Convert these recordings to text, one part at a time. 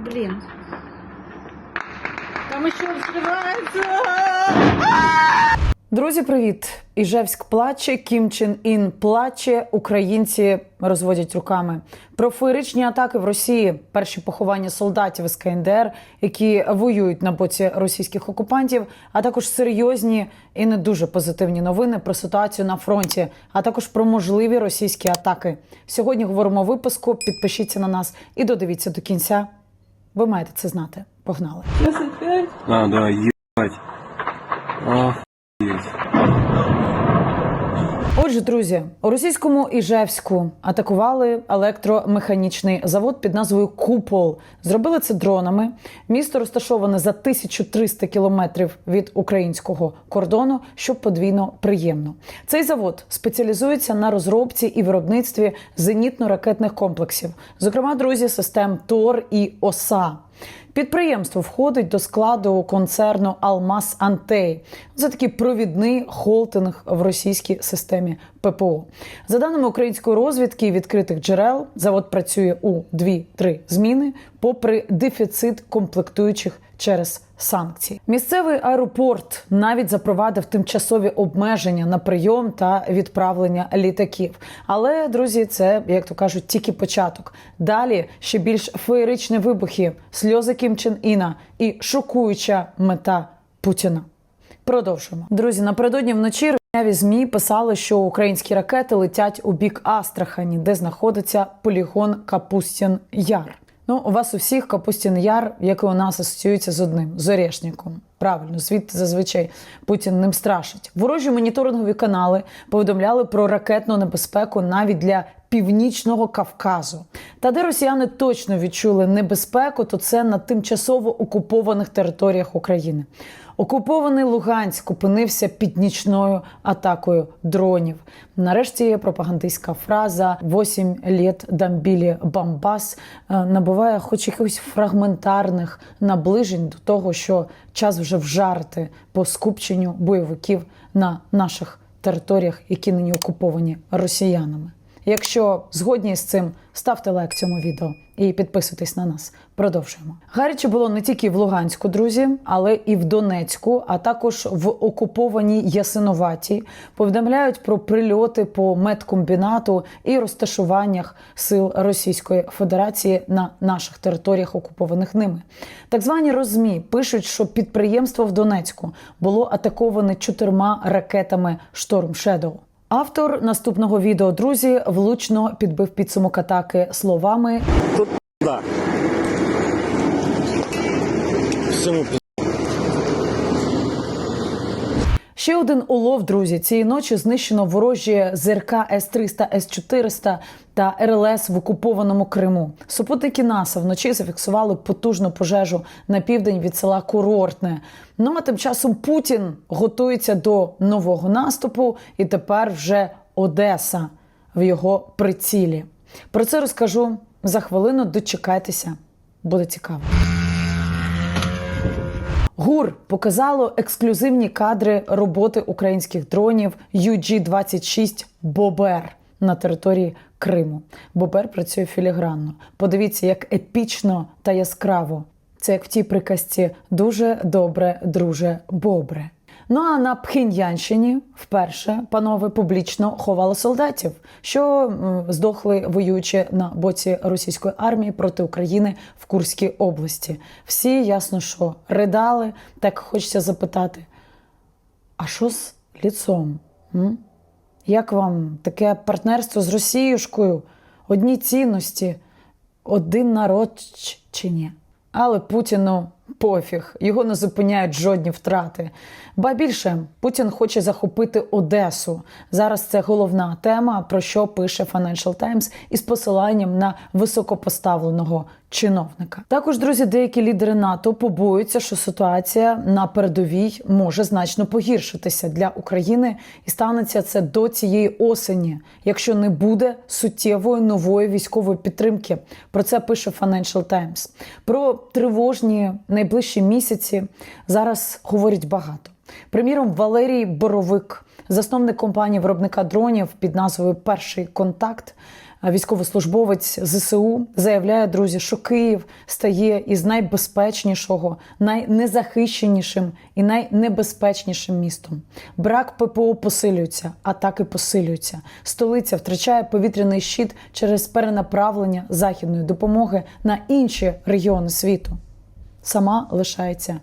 Блин. Там еще взрывается. Друзі, привіт! Іжевськ плаче, Кім Чен Ін плаче. Українці розводять руками. Про феєричні атаки в Росії, перші поховання солдатів із КНДР, які воюють на боці російських окупантів, а також серйозні і не дуже позитивні новини про ситуацію на фронті, а також про можливі російські атаки. Сьогодні говоримо у випуску. Підпишіться на нас і додивіться до кінця. Ви маєте це знати. Погнали! А, да, ебать. Друзі, у російському Іжевську атакували електромеханічний завод під назвою Купол. Зробили це дронами. Місто розташоване за 1300 кілометрів від українського кордону, що подвійно приємно. Цей завод спеціалізується на розробці і виробництві зенітно-ракетних комплексів, зокрема, друзі, систем ТОР і ОСА. Підприємство входить до складу концерну Алмаз Антей. Це такий провідний холтинг в російській системі ППО. За даними української розвідки відкритих джерел, завод працює у 2-3 зміни, попри дефіцит комплектуючих через санкції. Місцевий аеропорт навіть запровадив тимчасові обмеження на прийом та відправлення літаків. Але друзі, це як то кажуть, тільки початок. Далі ще більш феєричні вибухи, сльози Кім Іна і шокуюча мета Путіна. Продовжуємо. Друзі, напередодні вночі російські змі писали, що українські ракети летять у бік Астрахані, де знаходиться полігон Капустін Яр. Ну, у вас у всіх Капустін Яр, як і у нас асоціюється з одним з Орешником. Правильно, звідти зазвичай Путін ним страшить. Ворожі моніторингові канали повідомляли про ракетну небезпеку навіть для північного Кавказу. Та де росіяни точно відчули небезпеку, то це на тимчасово окупованих територіях України. Окупований Луганськ опинився під нічною атакою дронів. Нарешті пропагандистська фраза «8 літ дамбілі Бамбас е, набуває хоч якихось фрагментарних наближень до того, що час вже вжарти по скупченню бойовиків на наших територіях, які нині окуповані росіянами. Якщо згодні з цим, ставте лайк цьому відео і підписуйтесь на нас. Продовжуємо. Гаряче було не тільки в Луганську, друзі, але і в Донецьку, а також в окупованій Ясиноватій. Повідомляють про прильоти по медкомбінату і розташуваннях сил Російської Федерації на наших територіях, окупованих ними. Так звані розмі пишуть, що підприємство в Донецьку було атаковане чотирма ракетами Шторм Шедоу. Автор наступного відео, друзі, влучно підбив підсумок атаки словами Да. Ще один улов, друзі. Цієї ночі знищено ворожі ЗРК С-300, С-400 та РЛС в окупованому Криму. Супутники НАСА вночі зафіксували потужну пожежу на південь від села Курортне. Ну а тим часом Путін готується до нового наступу, і тепер вже Одеса в його прицілі. Про це розкажу за хвилину. Дочекайтеся, буде цікаво. ГУР показало ексклюзивні кадри роботи українських дронів UG-26 Бобер на території Криму. Бобер працює філігранно. Подивіться, як епічно та яскраво. Це як в тій приказці дуже добре, друже, бобре. Ну а на Пхеньянщині вперше панове публічно ховали солдатів, що здохли воюючи на боці російської армії проти України в Курській області. Всі ясно, що ридали. Так хочеться запитати: а що з ліцом? М? Як вам таке партнерство з Росіюшкою? Одні цінності, один народ чи ні? Але Путіну пофіг, його не зупиняють жодні втрати. Ба більше Путін хоче захопити Одесу. Зараз це головна тема, про що пише Financial Times із посиланням на високопоставленого чиновника. Також, друзі, деякі лідери НАТО побоюються, що ситуація на передовій може значно погіршитися для України, і станеться це до цієї осені, якщо не буде суттєвої нової військової підтримки. Про це пише Financial Times. Про тривожні найближчі місяці зараз говорять багато. Приміром, Валерій Боровик, засновник компанії виробника дронів під назвою Перший контакт, військовослужбовець ЗСУ, заявляє, друзі, що Київ стає із найбезпечнішого, найнезахищенішим і найнебезпечнішим містом. Брак ППО посилюється, атаки посилюються. Столиця втрачає повітряний щит через перенаправлення західної допомоги на інші регіони світу. Сама лишається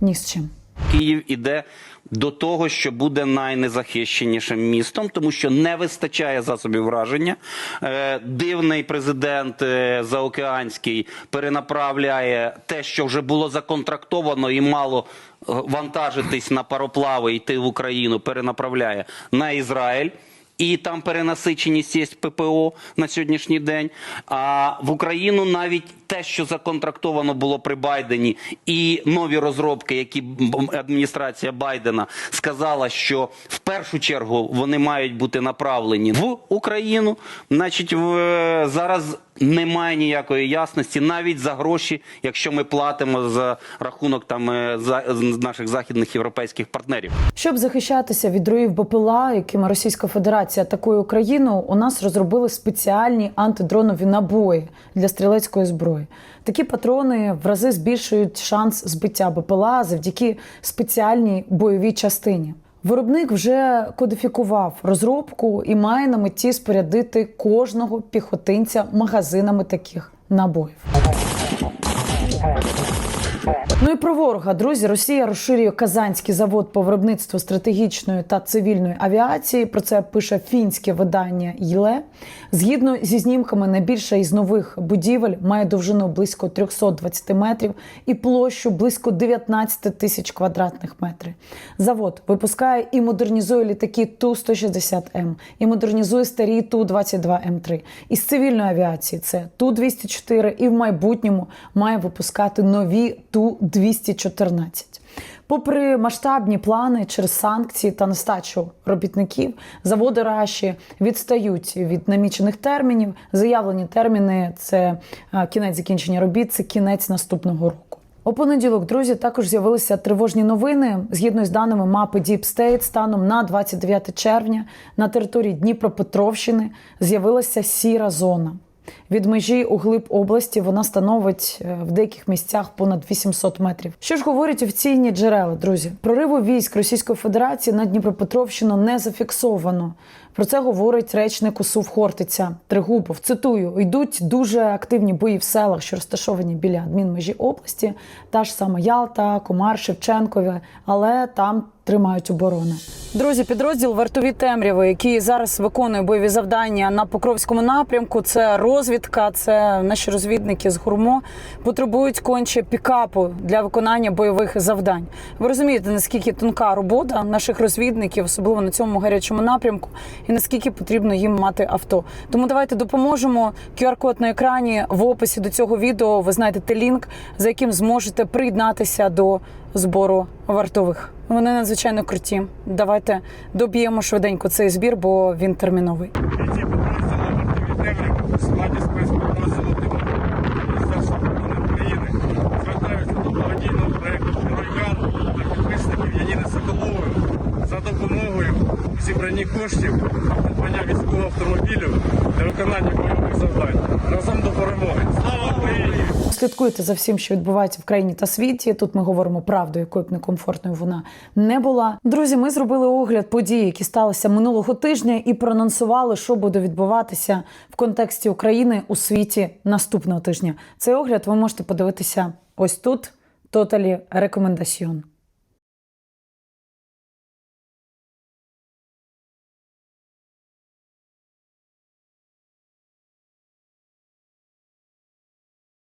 ні з чим. Київ іде до того, що буде найнезахищенішим містом, тому що не вистачає засобів враження. Е, Дивний президент е, заокеанський перенаправляє те, що вже було законтрактовано і мало е, вантажитись на пароплави, йти в Україну, перенаправляє на Ізраїль. І там перенасиченість є ППО на сьогоднішній день. А в Україну навіть те, що законтрактовано було при Байдені, і нові розробки, які адміністрація Байдена сказала, що в першу чергу вони мають бути направлені в Україну. Значить, в, зараз немає ніякої ясності, навіть за гроші, якщо ми платимо за рахунок там е, за, наших західних європейських партнерів. Щоб захищатися від руїв БПЛА, якими Російська Федерація атакує Україну, у нас розробили спеціальні антидронові набої для стрілецької зброї. Такі патрони в рази збільшують шанс збиття БПЛА завдяки спеціальній бойовій частині. Виробник вже кодифікував розробку і має на меті спорядити кожного піхотинця магазинами таких набоїв. Ну і про ворога, друзі, Росія розширює Казанський завод по виробництву стратегічної та цивільної авіації. Про це пише фінське видання ЙЛЕ. Згідно зі знімками, найбільша із нових будівель має довжину близько 320 метрів і площу близько 19 тисяч квадратних метрів. Завод випускає і модернізує літаки Ту-160М, і модернізує старі Ту-22М3. Із цивільної авіації це Ту-204 і в майбутньому має випускати нові Ту-214. Попри масштабні плани через санкції та нестачу робітників, заводи Раші відстають від намічених термінів. Заявлені терміни це е, кінець закінчення робіт, це кінець наступного року. У понеділок, друзі, також з'явилися тривожні новини. Згідно з даними мапи Deep State, станом на 29 червня на території Дніпропетровщини з'явилася сіра зона. Від межі у глиб області вона становить е, в деяких місцях понад 800 метрів. Що ж говорять офіційні джерела, друзі? Прориву військ Російської Федерації на Дніпропетровщину не зафіксовано. Про це говорить речник УСУВ Хортиця Тригубов. Цитую: йдуть дуже активні бої в селах, що розташовані біля адмінмежі області, та ж саме Ялта, Комар, Шевченкове, але там тримають оборони. Друзі, підрозділ вартові темряви, який зараз виконує бойові завдання на Покровському напрямку. Це розвідка, це наші розвідники з гурмо потребують конче пікапу для виконання бойових завдань. Ви розумієте, наскільки тонка робота наших розвідників, особливо на цьому гарячому напрямку, і наскільки потрібно їм мати авто. Тому давайте допоможемо. QR-код на екрані в описі до цього відео. Ви знайдете лінк, за яким зможете приєднатися до збору вартових. Вони надзвичайно круті. Давайте доб'ємо швиденько цей збір, бо він терміновий. Складі спецпідрозділу ТИМО Міністерства оборони України звертаються до благодійного проєкту «Геройган» та підписників Яніни за допомогою у коштів придбання військового автомобілю для виконання бойових завдань. Разом до перемоги. Слава Україні! Слідкуйте за всім, що відбувається в країні та світі. Тут ми говоримо правду, якою б некомфортною вона не була. Друзі, ми зробили огляд подій, які сталися минулого тижня, і проанонсували, що буде відбуватися в контексті України у світі наступного тижня. Цей огляд ви можете подивитися ось тут. Тоталі рекомендаціон.